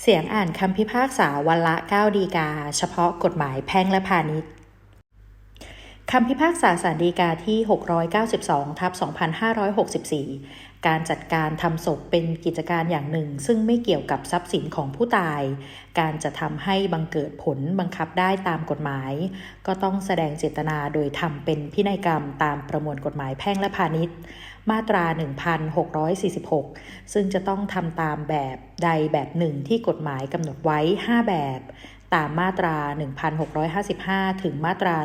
เสียงอ่านคำพิพากษาวันละ 9 ดีกา เฉพาะกฎหมายแพ่งและพาณิชย์ คำพิพากษาสารดีกาที่ 692 ทับ 2564 การจัดการทำศพเป็นกิจการอย่างหนึ่ง ซึ่งไม่เกี่ยวกับทรัพย์สินของผู้ตาย การจะทำให้บังเกิดผลบังคับได้ตามกฎหมาย ก็ต้องแสดงเจตนาโดยทำเป็นพินัยกรรมตามประมวลกฎหมายแพ่งและพาณิชย์ มาตรา 1646 ซึ่งจะต้องทำตามแบบใดแบบหนึ่งที่กฎหมายกำหนดไว้ 5 แบบ ตามมาตรา 1655 ถึงมาตรา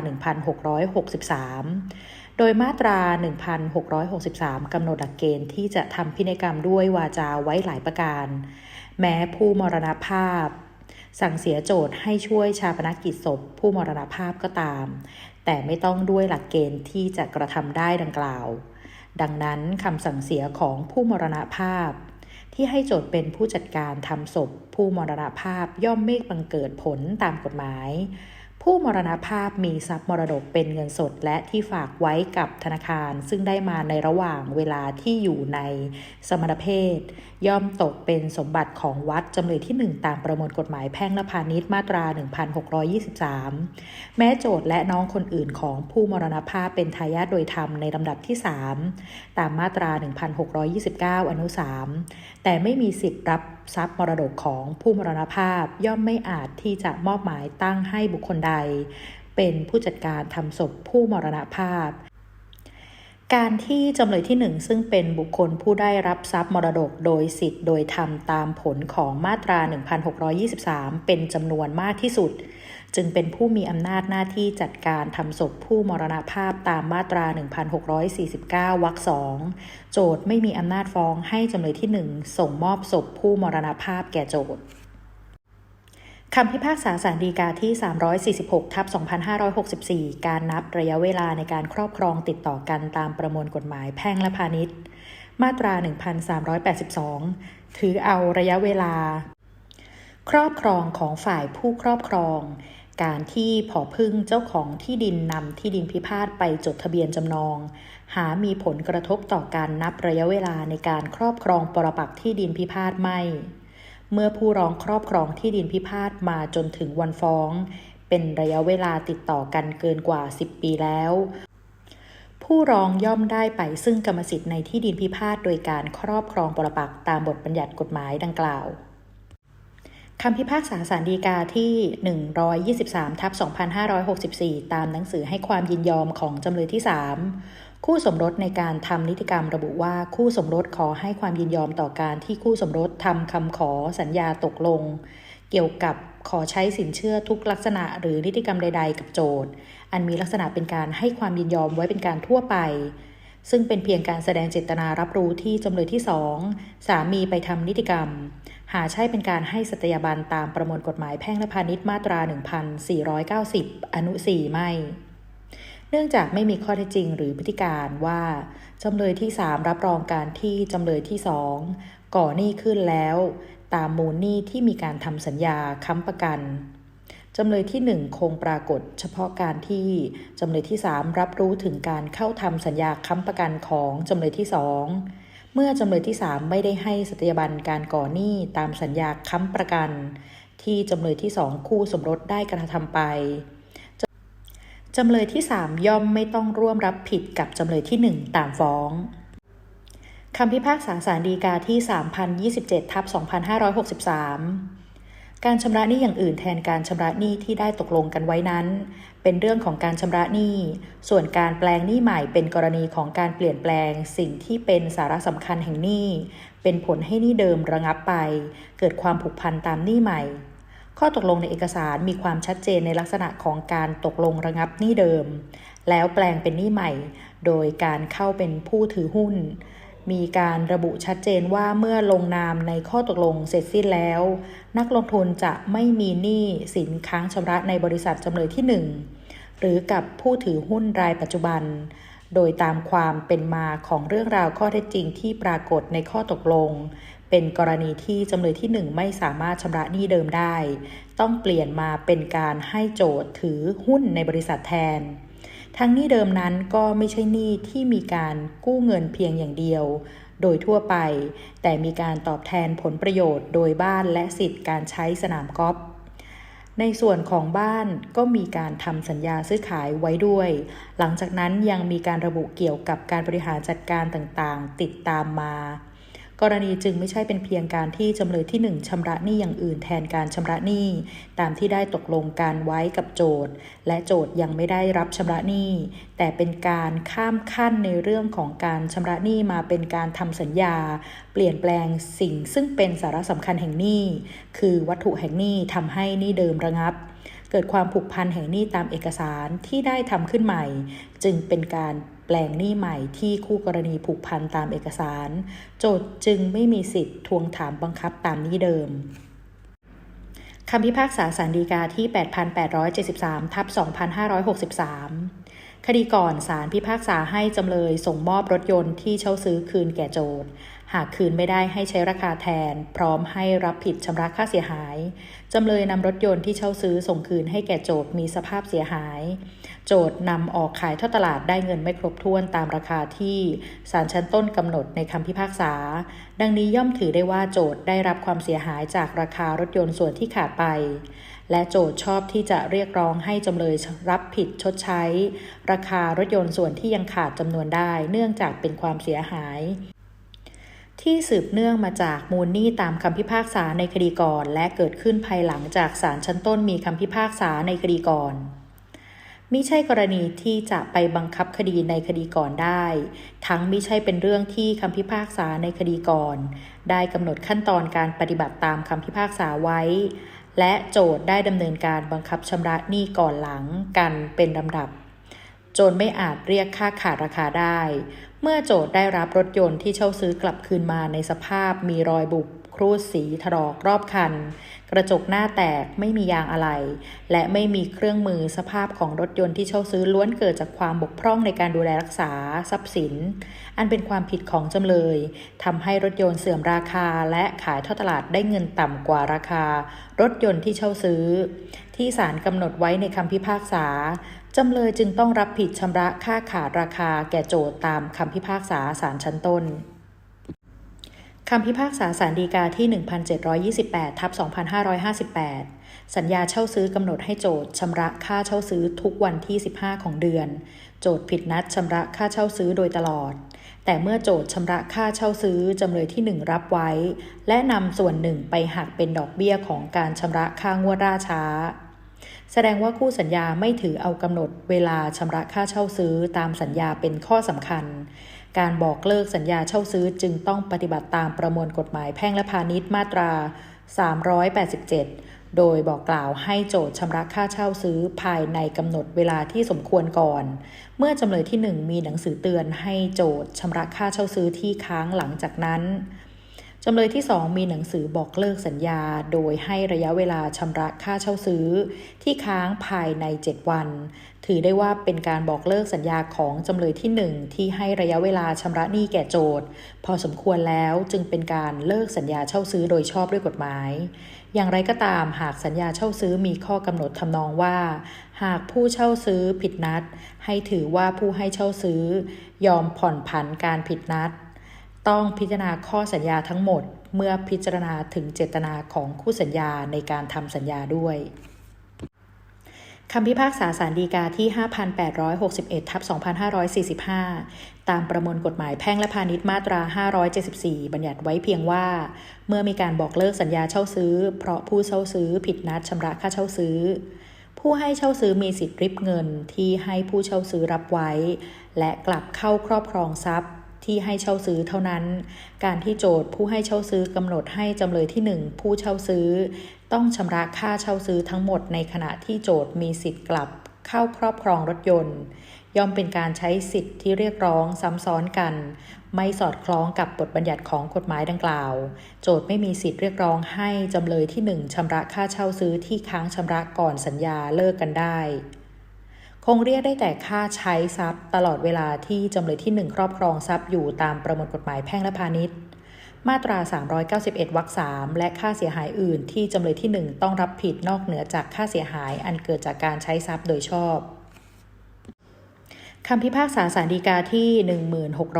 1663 โดยมาตรา 1663 กำหนดหลักเกณฑ์ที่จะทำพินัยกรรมด้วยวาจาไว้หลายประการ แม้ผู้มรณภาพ สั่งเสียโจทย์ให้ช่วยชาปนกิจศพ ผู้มรณภาพก็ตาม แต่ไม่ต้องด้วยหลักเกณฑ์ที่จะกระทำได้ดังกล่าว ดังนั้นคำสั่งเสียของผู้มรณภาพ ที่ให้โจทย์เป็นผู้จัดการทำศพผู้มรณภาพย่อมไม่บังเกิดผลตามกฎหมาย ผู้มรณภาพมีทรัพย์มรดกเป็นเงินสด และที่ฝากไว้กับธนาคาร ซึ่งได้มาในระหว่างเวลาที่อยู่ในสมณเพศ ย่อมตกเป็นสมบัติของวัดจำเลยที่ 1 ตามประมวลกฎหมายแพ่งและพาณิชย์มาตรา 1623 แม้โจทย์และน้องคนอื่นของผู้มรณภาพเป็นทายาทโดยธรรมในลำดับที่ 3 ตามมาตรา 1629 อนุ 3 แต่ไม่มีสิทธิ์รับทรัพย์มรดกของผู้มรณภาพย่อมไม่อาจที่จะมอบหมายตั้งให้บุคคลใดเป็นผู้จัดการทำศพผู้มรณภาพ การที่จำเลยที่หนึ่งซึ่งเป็นบุคคลผู้ได้รับทรัพย์มรดกโดยสิทธิ์โดยธรรมตามผลของมาตรา 1623 เป็นจำนวนมากที่สุดจึงเป็นผู้มีอำนาจหน้าที่จัดการทำศพผู้มรณภาพตามมาตรา 1649 วรรคสองโจทย์ไม่มีอำนาจฟ้องให้จำเลยที่หนึ่งส่งมอบศพผู้มรณภาพแก่โจทย์ คำพิพากษาสารดีกาที่ 346 ทับ 2564 การนับระยะเวลาในการครอบครองติดต่อกันตามประมวลกฎหมายแพ่งและพาณิชย์ มาตรา 1382 ถือเอาระยะเวลา ครอบครองของฝ่ายผู้ครอบครอง การที่ผอพึ่งเจ้าของที่ดินนำที่ดินพิพาทไปจดทะเบียนจำนอง หามีผลกระทบต่อการนับระยะเวลาในการครอบครองปรปักที่ดินพิพาทไม่ เมื่อผู้ร้องครอบครองที่ดินพิพาทมาจนถึงวันฟ้อง เป็นระยะเวลาติดต่อกันเกินกว่า 10 ปีแล้ว ผู้ร้องย่อมได้ไปซึ่งกรรมสิทธิ์ในที่ดินพิพาทโดยการครอบครองปรปักตามบทบัญญัติกฎหมายดังกล่าวคำพิพากษาสารดีกาที่ 123ทับ2564 ตามหนังสือให้ความยินยอมของจำเลยที่ 3 คู่สมรสในการทำนิติกรรมระบุว่าคู่สมรสขอให้ความยินยอมต่อการที่คู่สมรสทำคำขอสัญญาตกลง เกี่ยวกับขอใช้สินเชื่อทุกลักษณะหรือนิติกรรมใด ๆ กับโจทย์ อันมีลักษณะเป็นการให้ความยินยอมไว้เป็นการทั่วไป ซึ่งเป็นเพียงการแสดงเจตนารับรู้ที่จำเลยที่สองสามีไปทำนิติกรรม หาใช่เป็นการให้สัตยาบันตามประมวลกฎหมายแพ่งและพาณิชย์มาตรา 1490 อนุ 4 ไม่ เนื่องจากไม่มีข้อเท็จจริงหรือพฤติการว่า จำเลยที่ 3 รับรองการที่จำเลยที่ 2 ก่อหนี้ขึ้นแล้ว ตามมูลหนี้ที่มีการทำสัญญาค้ำประกันจำเลยที่ 1 คงปรากฏเฉพาะการที่จำเลยที่ 3 รับรู้ถึงการเข้าทำสัญญาค้ำประกันของจำเลยที่ 2 เมื่อจำเลยที่ 3 ไม่ได้ให้สัตยาบันการก่อหนี้ตามสัญญาค้ำประกัน ที่จำเลยที่ 2 คู่สมรสได้กระทำไป จำเลยที่ 3 ย่อมไม่ต้องร่วมรับผิดกับจำเลยที่ 1 ตามฟ้องคำพิพากษาสารดีกาที่ 3027ทับ2563 การชำระหนี้อย่างอื่นแทนการชำระหนี้ที่ได้ตกลงกันไว้นั้น เป็นเรื่องของการชำระหนี้ ส่วนการแปลงหนี้ใหม่เป็นกรณีของการเปลี่ยนแปลงสิ่งที่เป็นสาระสำคัญแห่งหนี้ เป็นผลให้หนี้เดิมระงับไป เกิดความผูกพันตามหนี้ใหม่ ข้อตกลงในเอกสารมีความชัดเจนในลักษณะของการตกลงระงับหนี้เดิม แล้วแปลงเป็นหนี้ใหม่ โดยการเข้าเป็นผู้ถือหุ้น มีการระบุชัดเจนว่าเมื่อลงนามในข้อตกลงเสร็จสิ้นแล้ว นักลงทุนจะไม่มีหนี้สินค้างชำระในบริษัทจำเลยที่ 1 หรือกับผู้ถือหุ้นรายปัจจุบัน โดยตามความเป็นมาของเรื่องราวข้อเท็จจริงที่ปรากฏในข้อตกลง เป็นกรณีที่จำเลยที่ 1 ไม่สามารถชำระหนี้เดิมได้ ต้องเปลี่ยนมาเป็นการให้โจทย์ถือหุ้นในบริษัทแทน ทั้งหนี้เดิมนั้นก็ไม่ใช่หนี้ที่มีการกู้เงินเพียงอย่างเดียว โดยทั่วไป แต่มีการตอบแทนผลประโยชน์ โดยบ้านและสิทธิ์การใช้สนามกอล์ฟในส่วนของบ้านก็มีการทำสัญญาซื้อขายไว้ด้วย หลังจากนั้นยังมีการระบุเกี่ยวกับการบริหารจัดการต่างๆ ติดตามมา กรณีจึงไม่ใช่เป็นเพียงการที่จำเลยที่ 1ชำระหนี้อย่างอื่นแทนการชำระหนี้ ตามที่ได้ตกลงการไว้กับโจทย์และโจทย์ยังไม่ได้รับชำระหนี้ แต่เป็นการข้ามขั้นในเรื่องของการชำระหนี้มาเป็นการทำสัญญา เปลี่ยนแปลงสิ่งซึ่งเป็นสาระสำคัญแห่งหนี้ คือวัตถุแห่งหนี้ทำให้หนี้เดิมระงับเกิดความผูกพันแห่งหนี้ตามเอกสารที่ได้ทำขึ้นใหม่ จึงเป็นการ แปลงหนี้ใหม่ที่คู่กรณีผูกพันตามเอกสาร โจทจึงไม่มีสิทธิ์ทวงถามบังคับตามหนี้เดิมคำพิพากษาสารดีกาที่ 8,873 ทับ 2563 คดีก่อนศาลพิพากษาให้จำเลยส่งมอบรถยนต์ที่เช่าซื้อคืนแก่โจท หากคืนไม่ได้ให้ใช้ราคาแทน พร้อมให้รับผิดชำระค่าเสียหาย จำเลยนำรถยนต์ที่เช่าซื้อส่งคืนให้แก่โจทย์มีสภาพเสียหาย โจทย์นำออกขายทอดตลาดได้เงินไม่ครบถ้วนตามราคาที่ศาลชั้นต้นกำหนดในคำพิพากษา ดังนี้ย่อมถือได้ว่าโจทย์ได้รับความเสียหายจากราคารถยนต์ส่วนที่ขาดไป และโจทย์ชอบที่จะเรียกร้องให้จำเลยรับผิดชดใช้ ราคารถยนต์ส่วนที่ยังขาดจำนวนได้ เนื่องจากเป็นความเสียหาย ที่สืบเนื่องมาจากมูลหนี้ตามคำพิพากษาในคดีก่อน และเกิดขึ้นภายหลังจากศาลชั้นต้นมีคำพิพากษาในคดีก่อนมิใช่กรณีที่จะไปบังคับคดีในคดีก่อนได้ ทั้งมิใช่เป็นเรื่องที่คำพิพากษาในคดีก่อน ได้กำหนดขั้นตอนการปฏิบัติตามคำพิพากษาไว้ และโจทย์ได้ดำเนินการบังคับชำระหนี้ก่อนหลังกันเป็นลำดับ โจทย์ไม่อาจเรียกค่าขาดราคาได้ เมื่อโจทย์ได้รับรถยนต์ที่เช่าซื้อกลับคืนมาในสภาพมีรอยบุบครูดสีถลอกรอบคัน กระจกหน้าแตกไม่มียางอะไหล่และไม่มีเครื่องมือสภาพของรถยนต์ที่เช่าซื้อล้วนเกิดจากความบกพร่องในการดูแลรักษาทรัพย์สิน อันเป็นความผิดของจำเลยทำให้รถยนต์เสื่อมราคาและขายทอดตลาดได้เงินต่ำกว่าราคา รถยนต์ที่เช่าซื้อ ที่ศาลกำหนดไว้ในคำพิพากษา จำเลยจึงต้องรับผิดชำระค่าขาดราคาแก่โจทย์ตามคำพิพากษาศาลชั้นต้นคำพิพากษาสารดีกาที่ 1728ทับ2558 สัญญาเช่าซื้อกำหนดให้โจทย์ชำระค่าเช่าซื้อทุกวันที่ 15 ของเดือน โจทย์ผิดนัดชำระค่าเช่าซื้อโดยตลอด แต่เมื่อโจทย์ชำระค่าเช่าซื้อจำเลยที่ 1 รับไว้ และนำส่วนหนึ่งไปหักเป็นดอกเบี้ยของการชำระค่างวดราช้า แสดงว่าคู่สัญญาไม่ถือเอากำหนดเวลาชำระค่าเช่าซื้อตามสัญญาเป็นข้อสำคัญ การบอกเลิกสัญญาเช่าซื้อจึงต้องปฏิบัติตามประมวลกฎหมายแพ่งและพาณิชย์มาตรา 387 โดยบอกกล่าวให้โจทย์ชำระค่าเช่าซื้อภายในกำหนดเวลาที่สมควรก่อน เมื่อจำเลยที่ 1 มีหนังสือเตือนให้โจทย์ชำระค่าเช่าซื้อที่ค้างหลังจากนั้น จำเลยที่ 2 มีหนังสือบอกเลิกสัญญา โดยให้ระยะเวลาชำระค่าเช่าซื้อ ที่ค้างภายใน 7 วัน ถือได้ว่าเป็นการบอกเลิกสัญญาของจำเลยที่ 1 ที่ให้ระยะเวลาชำระหนี้แก่โจทย์ พอสมควรแล้วจึงเป็นการเลิกสัญญาเช่าซื้อโดยชอบด้วยกฎหมาย อย่างไรก็ตามหากสัญญาเช่าซื้อมีข้อกำหนดทำนองว่า หากผู้เช่าซื้อผิดนัด ให้ถือว่าผู้ให้เช่าซื้อ ยอมผ่อนผันการผิดนัด ต้องพิจารณาข้อสัญญาทั้งหมด เมื่อพิจารณาถึงเจตนาของคู่สัญญาในการทำสัญญาด้วยคำพิพากษาสารดีกาที่ 5,861 ทับ 2545 ตามประมวลกฎหมายแพ่งและพาณิชย์มาตรา 574 บัญญัติไว้เพียงว่า เมื่อมีการบอกเลิกสัญญาเช่าซื้อ เพราะผู้เช่าซื้อผิดนัดชำระค่าเช่าซื้อ ผู้ให้เช่าซื้อมีสิทธิ์ริบเงินที่ให้ผู้เช่าซื้อรับไว้ และกลับเข้าครอบครองทรัพย์ ที่ให้เช่าซื้อเท่านั้น การที่โจทย์ผู้ให้เช่าซื้อกำหนดให้จำเลยที่ 1 ผู้เช่าซื้อ ต้องชำระค่าเช่าซื้อทั้งหมดในขณะที่โจทย์มีสิทธิ์กลับเข้าครอบครองรถยนต์ ย่อมเป็นการใช้สิทธิ์ที่เรียกร้องซ้ำซ้อนกัน ไม่สอดคล้องกับบทบัญญัติของกฎหมายดังกล่าว โจทย์ไม่มีสิทธิ์เรียกร้องให้จำเลยที่ 1ชำระค่าเช่าซื้อที่ค้างชำระก่อนสัญญาเลิกกันได้ คงเรียกได้แต่ค่าใช้ทรัพย์ตลอดเวลาที่จำเลยที่ 1 ครอบครองทรัพย์อยู่ตามประมวลกฎหมายแพ่งและพาณิชย์ มาตรา 391 วรรค 3 และค่าเสียหายอื่น ที่จำเลยที่ 1 ต้องรับผิดนอกเหนือจากค่าเสียหายอันเกิดจากการใช้ทรัพย์โดยชอบ คำพิพากษาสารดีกาที่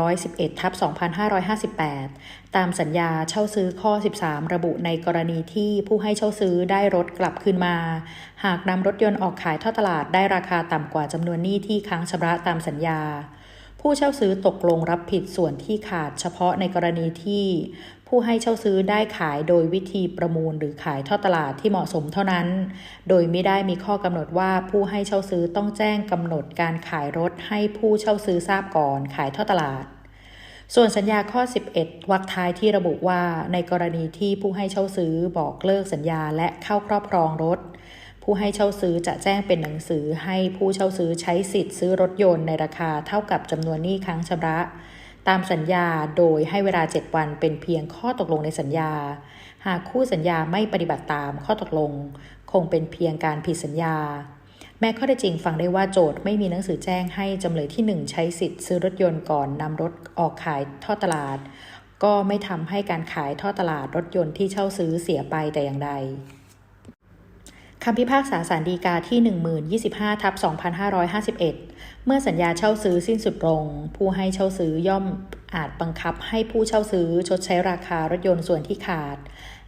1611ทับ2558 ตามสัญญาเช่าซื้อข้อ 13 ระบุในกรณีที่ผู้ให้เช่าซื้อได้รถกลับคืนมา หากนำรถยนต์ออกขายทอดตลาดได้ราคาต่ำกว่าจำนวนหนี้ที่ค้างชำระตามสัญญา ผู้เช่าซื้อตกลงรับผิดส่วนที่ขาดเฉพาะในกรณีที่ ผู้ให้เช่าซื้อได้ขายโดยวิธีประมูลหรือขายทอดตลาดที่เหมาะสมเท่านั้น โดยไม่ได้มีข้อกำหนดว่าผู้ให้เช่าซื้อต้องแจ้งกำหนดการขายรถให้ผู้เช่าซื้อทราบก่อนขายทอดตลาด ส่วนสัญญาข้อ 11 วรรคท้ายที่ระบุว่า ในกรณีที่ผู้ให้เช่าซื้อบอกเลิกสัญญาและเข้าครอบครองรถผู้ให้เช่าซื้อจะแจ้งเป็นหนังสือให้ผู้เช่าซื้อใช้สิทธิ์ซื้อรถยนต์ในราคาเท่ากับจำนวนหนี้ค้างชำระ ตามสัญญาโดยให้เวลา 7 วันเป็นเพียงข้อตกลงในสัญญา หากคู่สัญญาไม่ปฏิบัติตามข้อตกลง คงเป็นเพียงการผิดสัญญา แม้ข้อได้จริงฟังได้ว่าโจทย์ไม่มีหนังสือแจ้งให้จำเลยที่ 1 ใช้สิทธิ์ซื้อรถยนต์ก่อนนำรถออกขายทอดตลาด ก็ไม่ทำให้การขายทอดตลาดรถยนต์ที่เช่าซื้อเสียไปแต่อย่างใด คำพิพากษาสารดีกาที่ 1025ทับ2551 เมื่อสัญญาเช่าซื้อสิ้นสุดลง ผู้ให้เช่าซื้อย่อมอาจบังคับให้ผู้เช่าซื้อชดใช้ราคารถยนต์ส่วนที่ขาด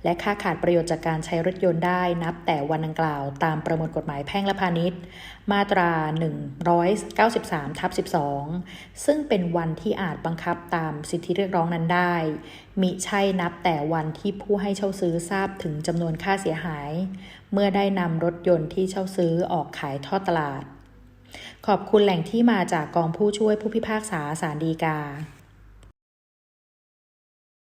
และค่าขาดประโยชน์จากการใช้รถยนต์ได้นับแต่วันดังกล่าว ตามประมวลกฎหมายแพ่งและพาณิชย์ มาตรา 193ทับ12 ซึ่งเป็นวันที่อาจบังคับตามสิทธิเรียกร้องนั้นได้ มิใช่นับแต่วันที่ผู้ให้เช่าซื้อทราบถึงจำนวนค่าเสียหาย เมื่อได้นำรถยนต์ที่เช่าซื้อออกขายทอดตลาด ขอบคุณแหล่งที่มาจากกองผู้ช่วยผู้พิพากษาสารดีกา